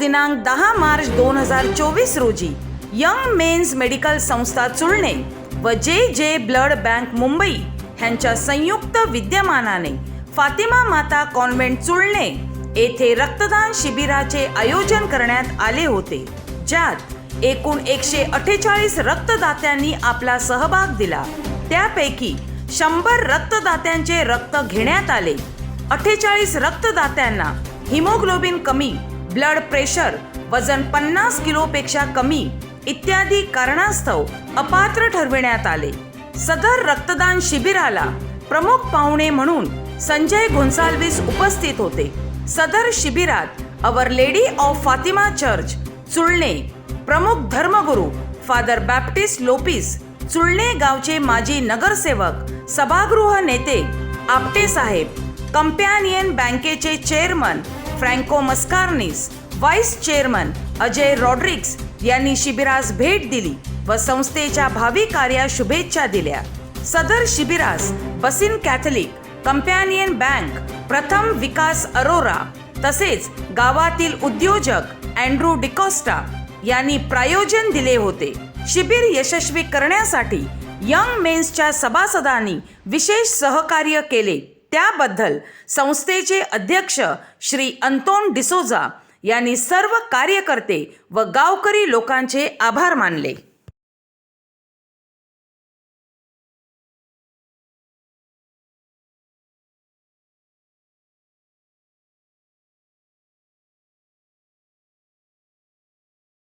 दिनांक दहा मार्च दोन हजार चोवीस रोजी यंग मेन्स मेडिकल संस्था चुळणे व जे जे ब्लड बँक मुंबई ह्यांच्या संयुक्त विद्यमानाने फातिमा माता कॉन्व्हेंट चुळणे येथे रक्तदान शिबिराचे आयोजन करण्यात आले होते ज्यात एकूण एकशे अठ्ठेचाळीस रक्तदात्यांनी आपला सहभाग दिला. त्यापैकी शंभर रक्तदात्यांचे रक्त घेण्यात आले. अठ्ठेचाळीस रक्तदात्यांना हिमोग्लोबिन कमी ब्लड प्रेशर वजन पन्नास किलोपेक्षा कमी इत्यादी कारणास्तव अपात्र ठरविण्यात आले. सदर रक्तदान शिबिराला प्रमुख पाहुणे म्हणून संजय गोन्साल्विस उपस्थित होते. सदर शिबिरात our lady of Fatima church Chulne प्रमुख धर्मगुरू फादर बॅप्टिस्ट लोपिस चुळणे गावचे माजी नगरसेवक सभागृह नेते आपटे साहेब कंपॅनियन बँकेचे chairman Franco Mascarenhas vice chairman Ajay Rodrigues यांनी शिबिरास भेट दिली व संस्थेच्या भावी कार्या शुभेच्छा दिल्या. सदर शिबिरास बसिन कॅथलिक कंपॅनियन बँक प्रथम विकास अरोरा तसेच गावातील उद्योजक अँड्रू डिकोस्टा यांनी प्रायोजन दिले होते. शिबिर यशस्वी करण्यासाठी यंग मेन्सच्या सभासदांनी विशेष सहकार्य केले. त्याबद्दल संस्थेचे अध्यक्ष श्री अंतोन डिसोजा यांनी सर्व कार्यकर्ते व गावकरी लोकांचे आभार मानले.